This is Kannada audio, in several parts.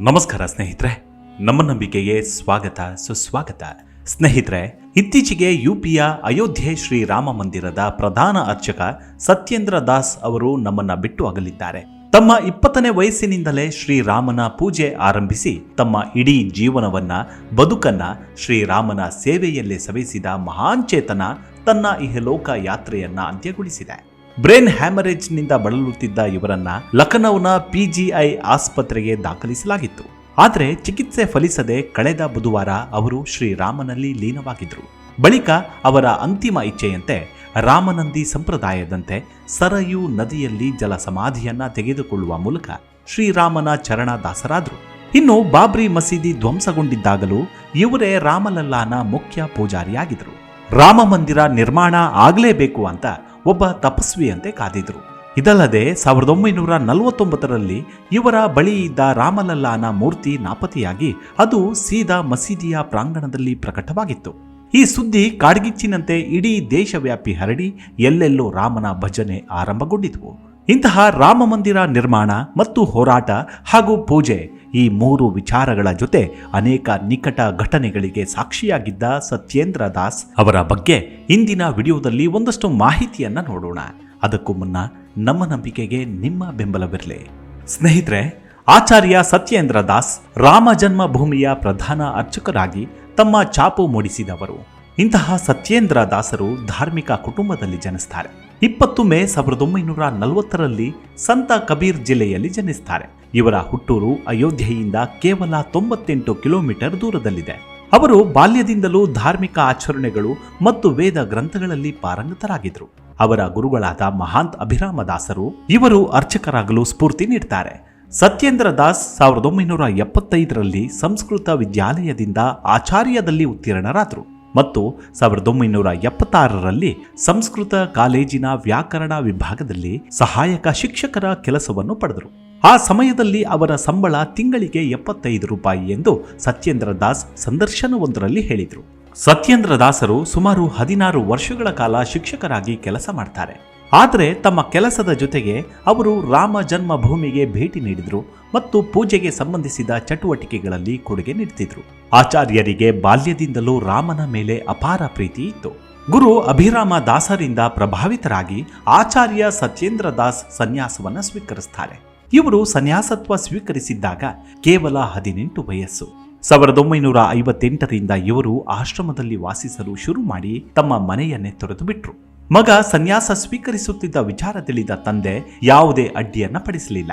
ನಮಸ್ಕಾರ ಸ್ನೇಹಿತರೆ, ನಮ್ಮ ನಂಬಿಕೆಗೆ ಸ್ವಾಗತ, ಸುಸ್ವಾಗತ. ಸ್ನೇಹಿತರೆ, ಇತ್ತೀಚೆಗೆ ಯುಪಿಯ ಅಯೋಧ್ಯೆ ಶ್ರೀ ರಾಮ ಮಂದಿರದ ಪ್ರಧಾನ ಅರ್ಚಕ ಸತ್ಯೇಂದ್ರ ದಾಸ್ ಅವರು ನಮ್ಮನ್ನ ಬಿಟ್ಟು ಅಗಲಿದ್ದಾರೆ. ತಮ್ಮ ಇಪ್ಪತ್ತನೇ ವಯಸ್ಸಿನಿಂದಲೇ ಶ್ರೀರಾಮನ ಪೂಜೆ ಆರಂಭಿಸಿ ತಮ್ಮ ಇಡೀ ಜೀವನವನ್ನ, ಬದುಕನ್ನ ಶ್ರೀರಾಮನ ಸೇವೆಯಲ್ಲೇ ಸವೆಸಿದ ಮಹಾನ್ ಚೇತನ ತನ್ನ ಇಹಲೋಕ ಯಾತ್ರೆಯನ್ನ ಅಂತ್ಯಗೊಳಿಸಿದೆ. ಬ್ರೇನ್ ಹ್ಯಾಮರೇಜ್ನಿಂದ ಬಳಲುತ್ತಿದ್ದ ಇವರನ್ನ ಲಖನೌನ ಪಿಜಿಐ ಆಸ್ಪತ್ರೆಗೆ ದಾಖಲಿಸಲಾಗಿತ್ತು. ಆದರೆ ಚಿಕಿತ್ಸೆ ಫಲಿಸದೆ ಕಳೆದ ಬುಧವಾರ ಅವರು ಶ್ರೀರಾಮನಲ್ಲಿ ಲೀನವಾಗಿದ್ರು. ಬಳಿಕ ಅವರ ಅಂತಿಮ ಇಚ್ಛೆಯಂತೆ ರಾಮನಂದಿ ಸಂಪ್ರದಾಯದಂತೆ ಸರಯು ನದಿಯಲ್ಲಿ ಜಲ ಸಮಾಧಿಯನ್ನ ತೆಗೆದುಕೊಳ್ಳುವ ಮೂಲಕ ಶ್ರೀರಾಮನ ಚರಣ ದಾಸರಾದ್ರು ಇನ್ನು ಬಾಬ್ರಿ ಮಸೀದಿ ಧ್ವಂಸಗೊಂಡಿದ್ದಾಗಲೂ ಇವರೇ ರಾಮಲಲ್ಲಾನ ಮುಖ್ಯ ಪೂಜಾರಿಯಾಗಿದ್ರು. ರಾಮ ಮಂದಿರ ನಿರ್ಮಾಣ ಆಗಲೇಬೇಕು ಅಂತ ಒಬ್ಬ ತಪಸ್ವಿಯಂತೆ ಕಾದಿದ್ರು. ಇದಲ್ಲದೆ ಸಾವಿರದ ಒಂಬೈನೂರ ನಲವತ್ತೊಂಬತ್ತರಲ್ಲಿ ಇವರ ಬಳಿ ಇದ್ದ ರಾಮಲಲ್ಲಾನ ಮೂರ್ತಿ ನಾಪತ್ತೆಯಾಗಿ ಅದು ಸೀದಾ ಮಸೀದಿಯ ಪ್ರಾಂಗಣದಲ್ಲಿ ಪ್ರಕಟವಾಗಿತ್ತು. ಈ ಸುದ್ದಿ ಕಾಡ್ಗಿಚ್ಚಿನಂತೆ ಇಡೀ ದೇಶವ್ಯಾಪಿ ಹರಡಿ ಎಲ್ಲೆಲ್ಲೂ ರಾಮನ ಭಜನೆ ಆರಂಭಗೊಂಡಿತು ಇಂತಹ ರಾಮ ಮಂದಿರ ನಿರ್ಮಾಣ ಮತ್ತು ಹೋರಾಟ ಹಾಗೂ ಪೂಜೆ ಈ ಮೂರು ವಿಚಾರಗಳ ಜೊತೆ ಅನೇಕ ನಿಕಟ ಘಟನೆಗಳಿಗೆ ಸಾಕ್ಷಿಯಾಗಿದ್ದ ಸತ್ಯೇಂದ್ರ ದಾಸ್ ಅವರ ಬಗ್ಗೆ ಇಂದಿನ ವಿಡಿಯೋದಲ್ಲಿ ಒಂದಷ್ಟು ಮಾಹಿತಿಯನ್ನು ನೋಡೋಣ. ಅದಕ್ಕೂ ಮುನ್ನ ನಮ್ಮ ನಂಬಿಕೆಗೆ ನಿಮ್ಮ ಬೆಂಬಲವಿರಲಿ. ಸ್ನೇಹಿತರೆ, ಆಚಾರ್ಯ ಸತ್ಯೇಂದ್ರ ದಾಸ್ ರಾಮ ಜನ್ಮಭೂಮಿಯ ಪ್ರಧಾನ ಅರ್ಚಕರಾಗಿ ತಮ್ಮ ಚಾಪು ಮೂಡಿಸಿದವರು. ಇಂತಹ ಸತ್ಯೇಂದ್ರ ದಾಸರು ಧಾರ್ಮಿಕ ಕುಟುಂಬದಲ್ಲಿ ಜನಿಸ್ತಾರೆ. ಇಪ್ಪತ್ತು ಮೇ ಸಾವಿರದ ಒಂಬೈನೂರ ನಲವತ್ತರಲ್ಲಿ ಸಂತ ಕಬೀರ್ ಜಿಲ್ಲೆಯಲ್ಲಿ ಜನಿಸ್ತಾರೆ. ಇವರ ಹುಟ್ಟೂರು ಅಯೋಧ್ಯೆಯಿಂದ ಕೇವಲ ತೊಂಬತ್ತೆಂಟು ಕಿಲೋಮೀಟರ್ ದೂರದಲ್ಲಿದೆ. ಅವರು ಬಾಲ್ಯದಿಂದಲೂ ಧಾರ್ಮಿಕ ಆಚರಣೆಗಳು ಮತ್ತು ವೇದ ಗ್ರಂಥಗಳಲ್ಲಿ ಪಾರಂಗತರಾಗಿದ್ದರು. ಅವರ ಗುರುಗಳಾದ ಮಹಾಂತ್ ಅಭಿರಾಮ ದಾಸರು ಇವರು ಅರ್ಚಕರಾಗಲು ಸ್ಫೂರ್ತಿ ನೀಡ್ತಾರೆ. ಸತ್ಯೇಂದ್ರ ದಾಸ್ ಸಾವಿರದ ಒಂಬೈನೂರ ಎಪ್ಪತ್ತೈದರಲ್ಲಿ ಸಂಸ್ಕೃತ ವಿದ್ಯಾಲಯದಿಂದ ಆಚಾರ್ಯದಲ್ಲಿ ಉತ್ತೀರ್ಣರಾದರು ಮತ್ತು ಸಾವಿರದ ಒಂಬೈನೂರ ಎಪ್ಪತ್ತಾರರಲ್ಲಿ ಸಂಸ್ಕೃತ ಕಾಲೇಜಿನ ವ್ಯಾಕರಣ ವಿಭಾಗದಲ್ಲಿ ಸಹಾಯಕ ಶಿಕ್ಷಕರ ಕೆಲಸವನ್ನು ಪಡೆದರು. ಆ ಸಮಯದಲ್ಲಿ ಅವರ ಸಂಬಳ ತಿಂಗಳಿಗೆ ಎಪ್ಪತ್ತೈದು ರೂಪಾಯಿ ಎಂದು ಸತ್ಯೇಂದ್ರ ದಾಸ್ ಸಂದರ್ಶನವೊಂದರಲ್ಲಿ ಹೇಳಿದರು. ಸತ್ಯೇಂದ್ರ ದಾಸರು ಸುಮಾರು ಹದಿನಾರು ವರ್ಷಗಳ ಕಾಲ ಶಿಕ್ಷಕರಾಗಿ ಕೆಲಸ ಮಾಡ್ತಾರೆ. ಆದರೆ ತಮ್ಮ ಕೆಲಸದ ಜೊತೆಗೆ ಅವರು ರಾಮ ಜನ್ಮಭೂಮಿಗೆ ಭೇಟಿ ನೀಡಿದರು ಮತ್ತು ಪೂಜೆಗೆ ಸಂಬಂಧಿಸಿದ ಚಟುವಟಿಕೆಗಳಲ್ಲಿ ಕೊಡುಗೆ ನೀಡುತ್ತಿದ್ರು ಆಚಾರ್ಯರಿಗೆ ಬಾಲ್ಯದಿಂದಲೂ ರಾಮನ ಮೇಲೆ ಅಪಾರ ಪ್ರೀತಿ ಇತ್ತು. ಗುರು ಅಭಿರಾಮ ದಾಸರಿಂದ ಪ್ರಭಾವಿತರಾಗಿ ಆಚಾರ್ಯ ಸತ್ಯೇಂದ್ರ ದಾಸ್ ಸನ್ಯಾಸವನ್ನು ಸ್ವೀಕರಿಸ್ತಾರೆ. ಇವರು ಸನ್ಯಾಸತ್ವ ಸ್ವೀಕರಿಸಿದ್ದಾಗ ಕೇವಲ ಹದಿನೆಂಟು ವಯಸ್ಸು. ಸಾವಿರದ ಒಂಬೈನೂರ ಐವತ್ತೆಂಟರಿಂದ ಇವರು ಆಶ್ರಮದಲ್ಲಿ ವಾಸಿಸಲು ಶುರು ಮಾಡಿ ತಮ್ಮ ಮನೆಯನ್ನೇ ತೊರೆದು ಬಿಟ್ರು. ಮಗ ಸನ್ಯಾಸ ಸ್ವೀಕರಿಸುತ್ತಿದ್ದ ವಿಚಾರ ತಿಳಿದ ತಂದೆ ಯಾವುದೇ ಅಡ್ಡಿಯನ್ನ ಪಡಿಸಲಿಲ್ಲ.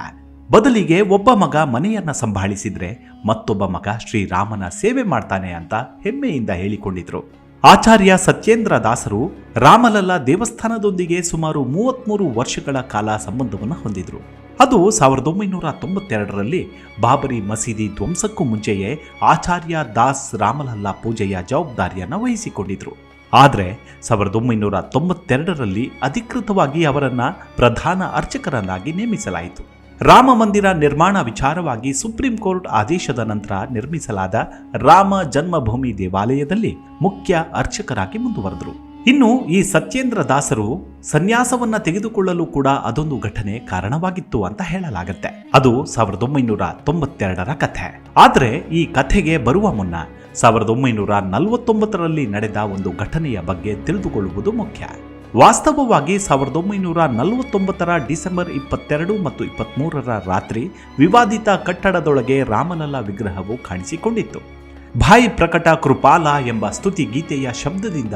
ಬದಲಿಗೆ ಒಬ್ಬ ಮಗ ಮನೆಯನ್ನ ಸಂಭಾಳಿಸಿದ್ರೆ ಮತ್ತೊಬ್ಬ ಮಗ ಶ್ರೀರಾಮನ ಸೇವೆ ಮಾಡ್ತಾನೆ ಅಂತ ಹೆಮ್ಮೆಯಿಂದ ಹೇಳಿಕೊಂಡಿದ್ರು. ಆಚಾರ್ಯ ಸತ್ಯೇಂದ್ರ ದಾಸರು ರಾಮಲಲ್ಲ ದೇವಸ್ಥಾನದೊಂದಿಗೆ ಸುಮಾರು ಮೂವತ್ಮೂರು ವರ್ಷಗಳ ಕಾಲ ಸಂಬಂಧವನ್ನು ಹೊಂದಿದ್ರು. ಅದು ಸಾವಿರದ ಒಂಬೈನೂರ ತೊಂಬತ್ತೆರಡರಲ್ಲಿ ಬಾಬರಿ ಮಸೀದಿ ಧ್ವಂಸಕ್ಕೂ ಮುಂಚೆಯೇ ಆಚಾರ್ಯ ದಾಸ್ ರಾಮಲಲ್ಲಾ ಪೂಜೆಯ ಜವಾಬ್ದಾರಿಯನ್ನು ವಹಿಸಿಕೊಂಡಿದ್ರು. ಆದರೆ ಸಾವಿರದ ಒಂಬೈನೂರ ತೊಂಬತ್ತೆರಡರಲ್ಲಿ ಅಧಿಕೃತವಾಗಿ ಅವರನ್ನು ಪ್ರಧಾನ ಅರ್ಚಕರನ್ನಾಗಿ ನೇಮಿಸಲಾಯಿತು. ರಾಮ ಮಂದಿರ ನಿರ್ಮಾಣ ವಿಚಾರವಾಗಿ ಸುಪ್ರೀಂ ಕೋರ್ಟ್ ಆದೇಶದ ನಂತರ ನಿರ್ಮಿಸಲಾದ ರಾಮ ಜನ್ಮಭೂಮಿ ದೇವಾಲಯದಲ್ಲಿ ಮುಖ್ಯ ಅರ್ಚಕರಾಗಿ ಮುಂದುವರೆದರು. ಇನ್ನು ಈ ಸತ್ಯೇಂದ್ರ ದಾಸರು ಸನ್ಯಾಸವನ್ನ ತೆಗೆದುಕೊಳ್ಳಲು ಕೂಡ ಅದೊಂದು ಘಟನೆ ಕಾರಣವಾಗಿತ್ತು ಅಂತ ಹೇಳಲಾಗತ್ತೆ. ಅದು ಸಾವಿರದ ಒಂಬೈನೂರ ತೊಂಬತ್ತೆರಡರ ಕಥೆ. ಆದರೆ ಈ ಕಥೆಗೆ ಬರುವ ಮುನ್ನ ಸಾವಿರದ ಒಂಬೈನೂರ ನಲವತ್ತೊಂಬತ್ತರಲ್ಲಿ ನಡೆದ ಒಂದು ಘಟನೆಯ ಬಗ್ಗೆ ತಿಳಿದುಕೊಳ್ಳುವುದು ಮುಖ್ಯ. ವಾಸ್ತವವಾಗಿ ಸಾವಿರದ ಒಂಬೈನೂರ ನಲವತ್ತೊಂಬತ್ತರ ಡಿಸೆಂಬರ್ ಇಪ್ಪತ್ತೆರಡು ಮತ್ತು ಇಪ್ಪತ್ತ್ಮೂರರ ರಾತ್ರಿ ವಿವಾದಿತ ಕಟ್ಟಡದೊಳಗೆ ರಾಮಲಲ್ಲ ವಿಗ್ರಹವು ಕಾಣಿಸಿಕೊಂಡಿತ್ತು. ಭಾಯ್ ಪ್ರಕಟ ಕೃಪಾಲ ಎಂಬ ಸ್ತುತಿ ಗೀತೆಯ ಶಬ್ದದಿಂದ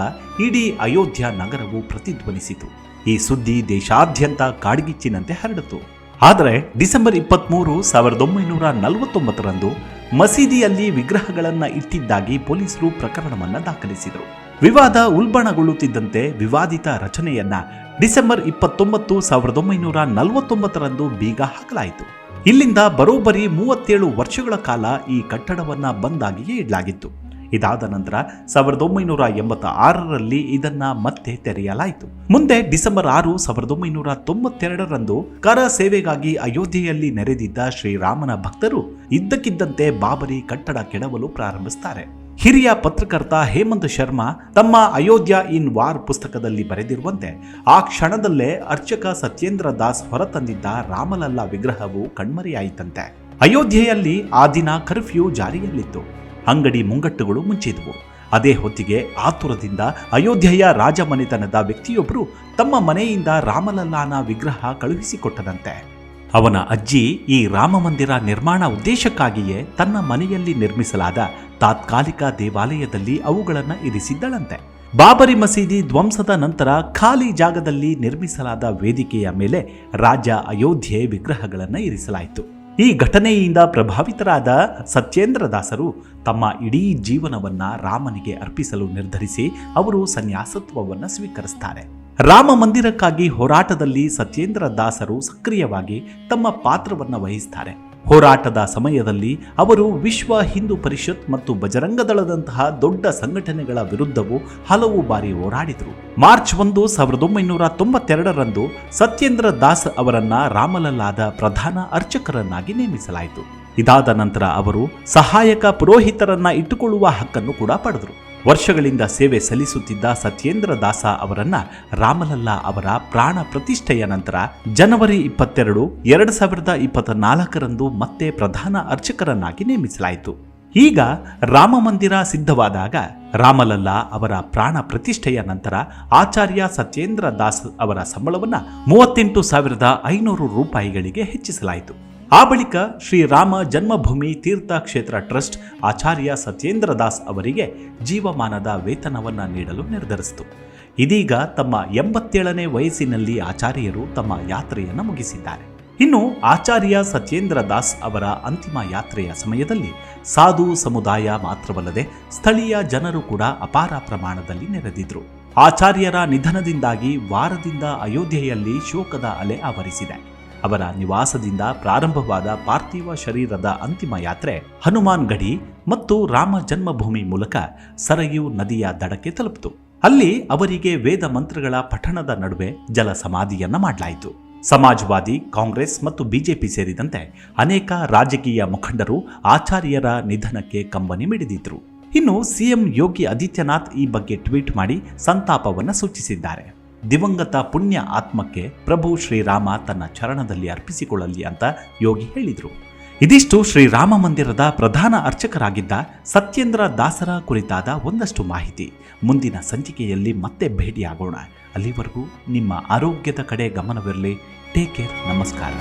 ಇಡೀ ಅಯೋಧ್ಯ ನಗರವು ಪ್ರತಿಧ್ವನಿಸಿತು. ಈ ಸುದ್ದಿ ದೇಶಾದ್ಯಂತ ಕಾಡ್ಗಿಚ್ಚಿನಂತೆ ಹರಡಿತು. ಆದರೆ ಡಿಸೆಂಬರ್ ಇಪ್ಪತ್ತ್ಮೂರು ಸಾವಿರದ ಒಂಬೈನೂರ ನಲವತ್ತೊಂಬತ್ತರಂದು ಮಸೀದಿಯಲ್ಲಿ ವಿಗ್ರಹಗಳನ್ನ ಇಟ್ಟಿದ್ದಾಗಿ ಪೊಲೀಸರು ಪ್ರಕರಣವನ್ನ ದಾಖಲಿಸಿದರು. ವಿವಾದ ಉಲ್ಬಣಗೊಳ್ಳುತ್ತಿದ್ದಂತೆ ವಿವಾದಿತ ರಚನೆಯನ್ನ ಡಿಸೆಂಬರ್ ಇಪ್ಪತ್ತೊಂಬತ್ತು ಸಾವಿರದ ಒಂಬೈನೂರ ನಲವತ್ತೊಂಬತ್ತರಂದು ಬೀಗ ಹಾಕಲಾಯಿತು. ಇಲ್ಲಿಂದ ಬರೋಬ್ಬರಿ ಮೂವತ್ತೇಳು ವರ್ಷಗಳ ಕಾಲ ಈ ಕಟ್ಟಡವನ್ನ ಬಂದಾಗಿಯೇ ಇಡಲಾಗಿತ್ತು. ಇದಾದ ನಂತರ ಸಾವಿರದ ಒಂಬೈನೂರ ಎಂಬತ್ತ ಆರರಲ್ಲಿ ಇದನ್ನ ಮತ್ತೆ ತೆರೆಯಲಾಯಿತು. ಮುಂದೆ ಡಿಸೆಂಬರ್ ಆರು ಸಾವಿರದ ಒಂಬೈನೂರ ತೊಂಬತ್ತೆರಡರಂದು ಕರ ಸೇವೆಗಾಗಿ ಅಯೋಧ್ಯೆಯಲ್ಲಿ ನೆರೆದಿದ್ದ ಶ್ರೀರಾಮನ ಭಕ್ತರು ಇದ್ದಕ್ಕಿದ್ದಂತೆ ಬಾಬರಿ ಕಟ್ಟಡ ಕೆಡವಲು ಪ್ರಾರಂಭಿಸುತ್ತಾರೆ ಹಿರಿಯ ಪತ್ರಕರ್ತ ಹೇಮಂತ್ ಶರ್ಮಾ ತಮ್ಮ ಅಯೋಧ್ಯ ಇನ್ ವಾರ್ ಪುಸ್ತಕದಲ್ಲಿ ಬರೆದಿರುವಂತೆ, ಆ ಕ್ಷಣದಲ್ಲೇ ಅರ್ಚಕ ಸತ್ಯೇಂದ್ರ ದಾಸ್ ಹೊರತಂದಿದ್ದ ರಾಮಲಲ್ಲಾ ವಿಗ್ರಹವು ಕಣ್ಮರೆಯಾಯಿತಂತೆ. ಅಯೋಧ್ಯೆಯಲ್ಲಿ ಆ ದಿನ ಕರ್ಫ್ಯೂ ಜಾರಿಯಲ್ಲಿತ್ತು. ಅಂಗಡಿ ಮುಂಗಟ್ಟುಗಳು ಮುಚ್ಚಿದವು ಅದೇ ಹೊತ್ತಿಗೆ ಆತುರದಿಂದ ಅಯೋಧ್ಯೆಯ ರಾಜಮನೆತನದ ವ್ಯಕ್ತಿಯೊಬ್ಬರು ತಮ್ಮ ಮನೆಯಿಂದ ರಾಮಲಲ್ಲಾನ ವಿಗ್ರಹ ಕಳುಹಿಸಿಕೊಟ್ಟದಂತೆ. ಅವನ ಅಜ್ಜಿ ಈ ರಾಮ ಮಂದಿರ ನಿರ್ಮಾಣ ಉದ್ದೇಶಕ್ಕಾಗಿಯೇ ತನ್ನ ಮನೆಯಲ್ಲಿ ನಿರ್ಮಿಸಲಾದ ತಾತ್ಕಾಲಿಕ ದೇವಾಲಯದಲ್ಲಿ ಅವುಗಳನ್ನು ಇರಿಸಿದ್ದಳಂತೆ. ಬಾಬರಿ ಮಸೀದಿ ಧ್ವಂಸದ ನಂತರ ಖಾಲಿ ಜಾಗದಲ್ಲಿ ನಿರ್ಮಿಸಲಾದ ವೇದಿಕೆಯ ಮೇಲೆ ರಾಜ ಅಯೋಧ್ಯೆ ವಿಗ್ರಹಗಳನ್ನು ಇರಿಸಲಾಯಿತು. ಈ ಘಟನೆಯಿಂದ ಪ್ರಭಾವಿತರಾದ ಸತ್ಯೇಂದ್ರದಾಸರು ತಮ್ಮ ಇಡೀ ಜೀವನವನ್ನ ರಾಮನಿಗೆ ಅರ್ಪಿಸಲು ನಿರ್ಧರಿಸಿ ಅವರು ಸನ್ಯಾಸತ್ವವನ್ನು ಸ್ವೀಕರಿಸ್ತಾರೆ. ರಾಮ ಮಂದಿರಕ್ಕಾಗಿ ಹೋರಾಟದಲ್ಲಿ ಸತ್ಯೇಂದ್ರ ದಾಸರು ಸಕ್ರಿಯವಾಗಿ ತಮ್ಮ ಪಾತ್ರವನ್ನು ವಹಿಸ್ತಾರೆ. ಹೋರಾಟದ ಸಮಯದಲ್ಲಿ ಅವರು ವಿಶ್ವ ಹಿಂದೂ ಪರಿಷತ್ ಮತ್ತು ಬಜರಂಗದಳದಂತಹ ದೊಡ್ಡ ಸಂಘಟನೆಗಳ ವಿರುದ್ಧವೂ ಹಲವು ಬಾರಿ ಹೋರಾಡಿದರು. ಮಾರ್ಚ್ ಒಂದು ಸಾವಿರದ ಒಂಬೈನೂರ ತೊಂಬತ್ತೆರಡರಂದು ಸತ್ಯೇಂದ್ರ ದಾಸ್ ಅವರನ್ನ ರಾಮಲಲ್ಲಾದ ಪ್ರಧಾನ ಅರ್ಚಕರನ್ನಾಗಿ ನೇಮಿಸಲಾಯಿತು. ಇದಾದ ನಂತರ ಅವರು ಸಹಾಯಕ ಪುರೋಹಿತರನ್ನ ಇಟ್ಟುಕೊಳ್ಳುವ ಹಕ್ಕನ್ನು ಕೂಡ ಪಡೆದರು. ವರ್ಷಗಳಿಂದ ಸೇವೆ ಸಲ್ಲಿಸುತ್ತಿದ್ದ ಸತ್ಯೇಂದ್ರ ದಾಸ ಅವರನ್ನ ರಾಮಲಲ್ಲಾ ಅವರ ಪ್ರಾಣ ಪ್ರತಿಷ್ಠೆಯ ನಂತರ ಜನವರಿ ಇಪ್ಪತ್ತೆರಡು, ಎರಡು ಸಾವಿರದ ಇಪ್ಪತ್ತ ನಾಲ್ಕರಂದು ಮತ್ತೆ ಪ್ರಧಾನ ಅರ್ಚಕರನ್ನಾಗಿ ನೇಮಿಸಲಾಯಿತು. ಈಗ ರಾಮ ಮಂದಿರ ಸಿದ್ಧವಾದಾಗ ರಾಮಲಲ್ಲಾ ಅವರ ಪ್ರಾಣ ಪ್ರತಿಷ್ಠೆಯ ನಂತರ ಆಚಾರ್ಯ ಸತ್ಯೇಂದ್ರ ದಾಸ್ ಅವರ ಸಂಬಳವನ್ನು ಮೂವತ್ತೆಂಟು ಸಾವಿರದ ಐನೂರು ರೂಪಾಯಿಗಳಿಗೆ ಹೆಚ್ಚಿಸಲಾಯಿತು. ಆ ಬಳಿಕ ಶ್ರೀರಾಮ ಜನ್ಮಭೂಮಿ ತೀರ್ಥ ಕ್ಷೇತ್ರ ಟ್ರಸ್ಟ್ ಆಚಾರ್ಯ ಸತ್ಯೇಂದ್ರ ದಾಸ್ ಅವರಿಗೆ ಜೀವಮಾನದ ವೇತನವನ್ನು ನೀಡಲು ನಿರ್ಧರಿಸಿತು. ಇದೀಗ ತಮ್ಮ ಎಂಬತ್ತೇಳನೇ ವಯಸ್ಸಿನಲ್ಲಿ ಆಚಾರ್ಯರು ತಮ್ಮ ಯಾತ್ರೆಯನ್ನು ಮುಗಿಸಿದ್ದಾರೆ. ಇನ್ನು ಆಚಾರ್ಯ ಸತ್ಯೇಂದ್ರ ದಾಸ್ ಅವರ ಅಂತಿಮ ಯಾತ್ರೆಯ ಸಮಯದಲ್ಲಿ ಸಾಧು ಸಮುದಾಯ ಮಾತ್ರವಲ್ಲದೆ ಸ್ಥಳೀಯ ಜನರು ಕೂಡ ಅಪಾರ ಪ್ರಮಾಣದಲ್ಲಿ ನೆರೆದಿದ್ರು. ಆಚಾರ್ಯರ ನಿಧನದಿಂದಾಗಿ ವಾರದಿಂದ ಅಯೋಧ್ಯೆಯಲ್ಲಿ ಶೋಕದ ಅಲೆ ಆವರಿಸಿದೆ. ಅವರ ನಿವಾಸದಿಂದ ಪ್ರಾರಂಭವಾದ ಪಾರ್ಥಿವ ಶರೀರದ ಅಂತಿಮ ಯಾತ್ರೆ ಹನುಮಾನ್ ಗಡಿ ಮತ್ತು ರಾಮ ಜನ್ಮಭೂಮಿ ಮೂಲಕ ಸರಯು ನದಿಯ ದಡಕ್ಕೆ ತಲುಪಿತು. ಅಲ್ಲಿ ಅವರಿಗೆ ವೇದ ಮಂತ್ರಗಳ ಪಠಣದ ನಡುವೆ ಜಲ ಸಮಾಧಿಯನ್ನ ಮಾಡಲಾಯಿತು. ಸಮಾಜವಾದಿ, ಕಾಂಗ್ರೆಸ್ ಮತ್ತು ಬಿಜೆಪಿ ಸೇರಿದಂತೆ ಅನೇಕ ರಾಜಕೀಯ ಮುಖಂಡರು ಆಚಾರ್ಯರ ನಿಧನಕ್ಕೆ ಕಂಬನಿ ಮಿಡಿದಿದ್ರು ಇನ್ನು ಸಿಎಂ ಯೋಗಿ ಆದಿತ್ಯನಾಥ್ ಈ ಬಗ್ಗೆ ಟ್ವೀಟ್ ಮಾಡಿ ಸಂತಾಪವನ್ನು ಸೂಚಿಸಿದ್ದಾರೆ. ದಿವಂಗತ ಪುಣ್ಯ ಆತ್ಮಕ್ಕೆ ಪ್ರಭು ಶ್ರೀರಾಮ ತನ್ನ ಚರಣದಲ್ಲಿ ಅರ್ಪಿಸಿಕೊಳ್ಳಲಿ ಅಂತ ಯೋಗಿ ಹೇಳಿದರು. ಇದಿಷ್ಟು ಶ್ರೀರಾಮ ಮಂದಿರದ ಪ್ರಧಾನ ಅರ್ಚಕರಾಗಿದ್ದ ಸತ್ಯೇಂದ್ರ ದಾಸರ ಕುರಿತಾದ ಒಂದಷ್ಟು ಮಾಹಿತಿ. ಮುಂದಿನ ಸಂಚಿಕೆಯಲ್ಲಿ ಮತ್ತೆ ಭೇಟಿಯಾಗೋಣ. ಅಲ್ಲಿವರೆಗೂ ನಿಮ್ಮ ಆರೋಗ್ಯದ ಕಡೆ ಗಮನವಿರಲಿ. ಟೇಕ್ ಕೇರ್ ನಮಸ್ಕಾರ.